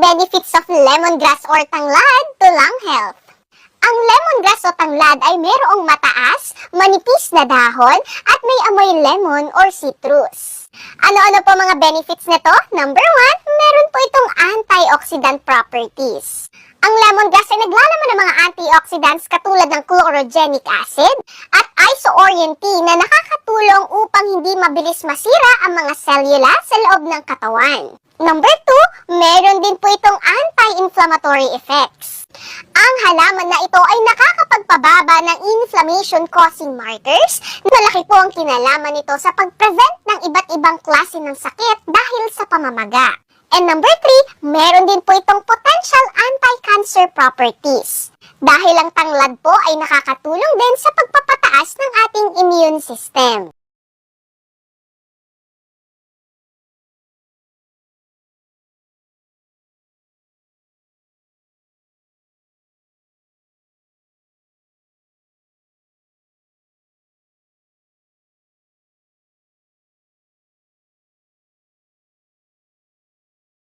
benefits of lemongrass or tanglad to lung health. Ang lemongrass o tanglad ay mayroong mataas, manipis na dahon at may amoy lemon or citrus. Ano-ano po mga benefits nito? Number one, meron po itong antioxidant properties. Ang lemongrass ay naglalaman ng mga antioxidants katulad ng chlorogenic acid at isoorientine na nakakatulong upang hindi mabilis masira ang mga selula sa loob ng katawan. Number two, meron din po itong anti-inflammatory effects. Ang halaman na ito ay nakakapagpababa ng inflammation-causing markers. Malaki po ang kinalaman nito sa pag-prevent ng iba't ibang klase ng sakit dahil sa pamamaga. And number three, meron din po itong potential anti-cancer properties. Dahil ang tanglad po ay nakakatulong din sa pagpapataas ng ating immune system.